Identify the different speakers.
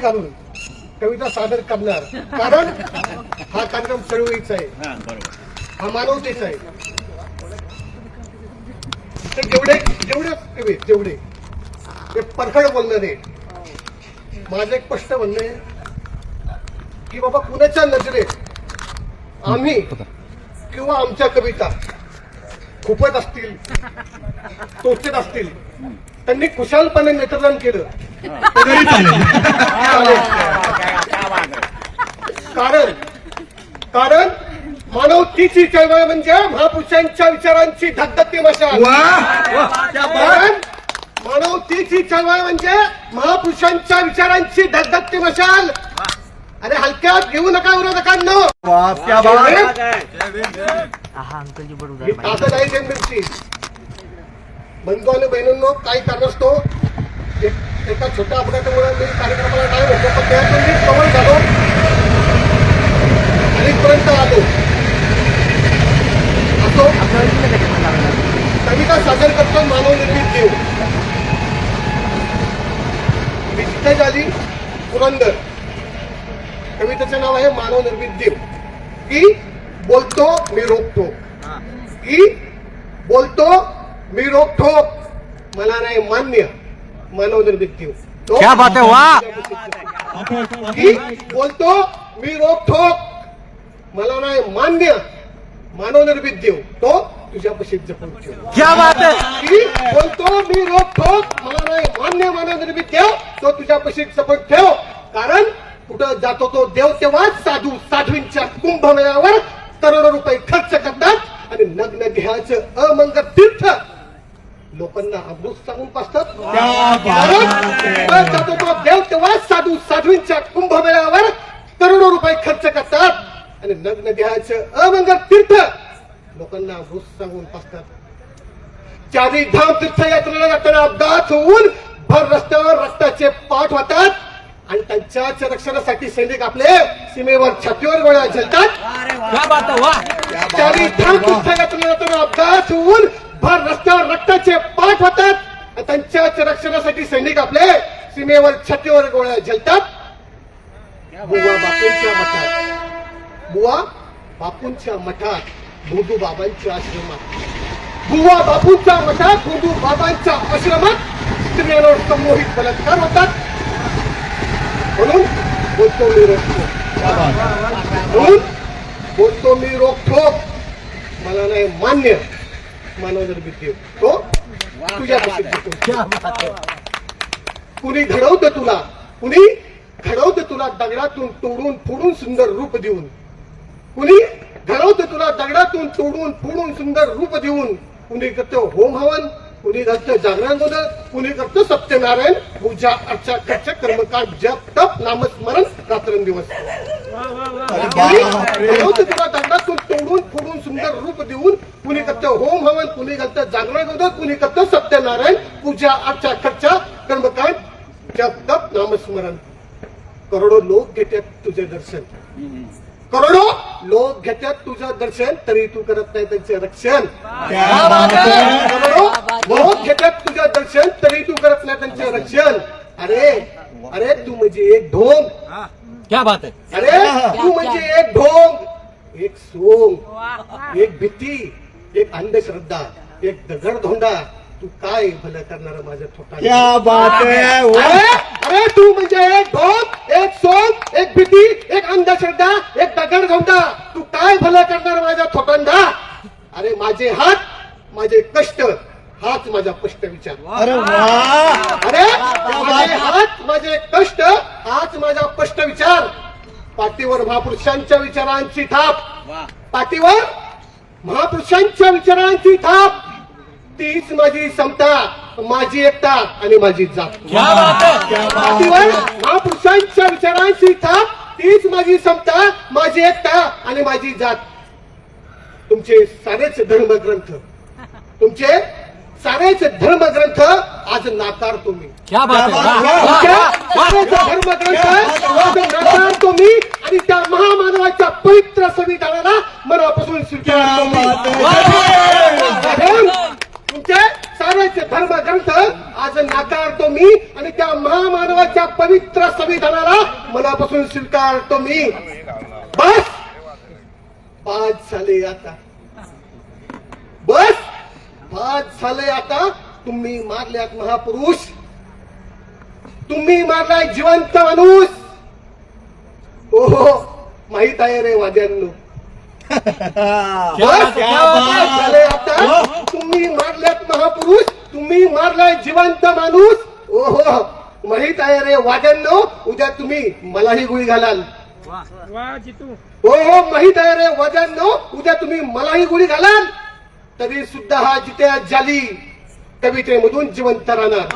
Speaker 1: टोपी घालून कविता सादर करणार. कारण हा कार्यक्रम चळवळीचा आहे.
Speaker 2: हा
Speaker 1: मानवतेचा आहे. तर जेवढे जेवढे कवी जेवढे ते परखड बोलणारे माझं एक स्पष्ट म्हणणं आहे की बाबा कुणाच्या नजरेत आम्ही किंवा आमच्या कविता खूपच असतील टोचत असतील त्यांनी कुशालपणे नेत्रदान केलं. तरी चालेल. कारण कारण मानवतेची चळवळ म्हणजे महापुरुषांच्या विचारांची धगधगती मशाल कारण मानवतेची चळवळ म्हणजे महापुरुषांच्या विचारांची धगधगती मशाल अरे हलक्यात घेऊ नका विरोधकांनो.
Speaker 2: क्या बात आहे
Speaker 1: बंधू आणि बहिणींनो काही कारणास्तव एक एका छोट्या अपघातामुळे मी कार्यक्रमाला नाही होतो पण त्यातून मी कवळ झालो आणि इथपर्यंत आलो. असो कविता सादर करतो मानव निर्मित देव मी जिथे झाली पुरंदर. कवितेचं नाव आहे मानव निर्मित देव की बोलतो मी रोखतो. की बोलतो मी रोखतो मला नाही मान्य. मानव निर्मित देव तो
Speaker 3: क्या बात है, वाह!
Speaker 1: बोलतो मी रोखतो मला नाही मान्य. मानव निर्मित देव तो तुझ्यापाशी जपून ठेव.
Speaker 3: क्या बात है!
Speaker 1: की बोलतो मी रोखोक मला नाही मान्य. मानव निर्मित देव तो तुझ्यापाशी जपून ठेव. कारण कुठं जातो तो देव तेव्हा साधू साधूंच्या कुंभमेळ्यावर करोडो रुपये खर्च करतात आणि नग्न घ्यायचं अमंगल तीर्थ लोकांना अमृत सांगून पासतात. देव तेव्हा साधू साधूंच्या कुंभमेळ्यावर करोडो रुपये खर्च करतात. आणि नग्न घ्यायचं अमंगल तीर्थ लोकांना अमृत सांगून पासतात. चारी धाम तीर्थयात्रेला जाताना अपघात होऊन भर रस्त्यावर रक्ताचे पाठ होतात. आणि त्यांच्याच रक्षणासाठी सैनिक आपले सीमेवर छातीवर गोळ्या झेलतात. अपघात होऊन भर रस्त्यावर रक्ताचे पाठ होतात त्यांच्याच रक्षणासाठी सैनिक आपले सीमेवर छातीवर गोळ्या झेलतात बुवा बापूंच्या मठात. बुवा बापूंच्या मठात भोदू बाबांच्या आश्रमात. बुवा बापूंच्या मठात भोदू बाबांच्या आश्रमात स्त्रियांवर संमोहित बलात्कार होतात. म्हणून बोलतो मी रोखतो. म्हणून बोलतो मी रोखतो. मला नाही मान्य. मानव निर्मित देव तो तुझ्या कुणी घडवतं तुला? कुणी घडवतं तुला दगडातून तोडून फोडून सुंदर रूप देऊन? कुणी घडवतं तुला दगडातून तोडून फोडून सुंदर रूप देऊन? कुणी करतं होम हवन? कुणी करतं जागरण गोंधळ कुणी करतं सत्यनारायण? पूजा अर्चा खर्च कर्मकांड जप तप नामस्मरण रात्रंदिवस. कुणी घडवतं तुला दगडातून तोडून फोडून सुंदर रूप देऊन कुणी करतं होम हवन कुणी करतं जागरण गोंधळ कुणी करतं सत्यनारायण पूजा अर्चा खर्च कर्मकांड जप तप नामस्मरण. करोडो लोक घेतात तुझे दर्शन. करोडो लोक घेतात तुझं दर्शन तरी तू करत नाही त्यांचे रक्षण. करोडो लोक घेतात तुझं दर्शन तरी तू करत नाही त्यांचे रक्षण. अरे अरे तू म्हणजे एक ढोंग.
Speaker 3: क्या बात है
Speaker 1: अरे तू म्हणजे एक ढोंग. एक सोंग एक भीती एक अंधश्रद्धा एक दगड धोंडा तू काय भलं करणार माझ्या थोटा
Speaker 2: क्या बात है
Speaker 1: अरे अरे तू म्हणजे एक ढोंग एक सोंग एक भीती एक अंधश्रद्धा एक दगड धोंडा तू काय भलं करणार माझ्या थोटंडा अरे माझे हात माझे कष्ट हाच माझा स्पष्ट विचार.
Speaker 2: अरे वाह.
Speaker 1: अरे माझे हात माझे कष्ट हाच माझा स्पष्ट विचार. पाठीवर महापुरुषांच्या विचारांची थाप. पाठीवर महापुरुषांच्या विचारांची थाप. तीच माझी समता माझी एकता आणि माझी जात.
Speaker 3: क्या बात
Speaker 1: पाठीवर महापुरुषांच्या विचारांची थाप. तीच माझी समता माझी एकता आणि माझी जात. तुमचे सारेच धर्मग्रंथ. तुमचे सारेच धर्मग्रंथ आज
Speaker 3: है. वाह,
Speaker 1: सारेच धर्मग्रंथ आज नाकारतो मी आणि त्या महामानवाच्या पवित्र संविधानाला मनापासून स्वीकारतो मी कारण तुमचे सारेच धर्मग्रंथ आज नाकारतो मी आणि त्या महामानवाच्या पवित्र संविधानाला मनापासून स्वीकारतो मी. बस. पाच झाले आता. बस. पाच झाले आता. तुम्ही मारल्यात महापुरुष. तुम्ही मारलाय जिवंत माणूस. ओहो माहीत आहे रे वाद्यांनो.
Speaker 3: है, है?
Speaker 1: आता तुम्ही मारल्यात महापुरुष तुम्ही मारलाय जिवंत माणूस. ओहो माहीत आहे रे वाद्यांनो उद्या तुम्ही मलाही गुळी घालाल. हो हो माहीत आहे रे वाद्यांनो उद्या तुम्ही मलाही गुळी घालाल. तरी सुद्धा हा जिथे आज झाली कवितेमधून जिवंत राहणार.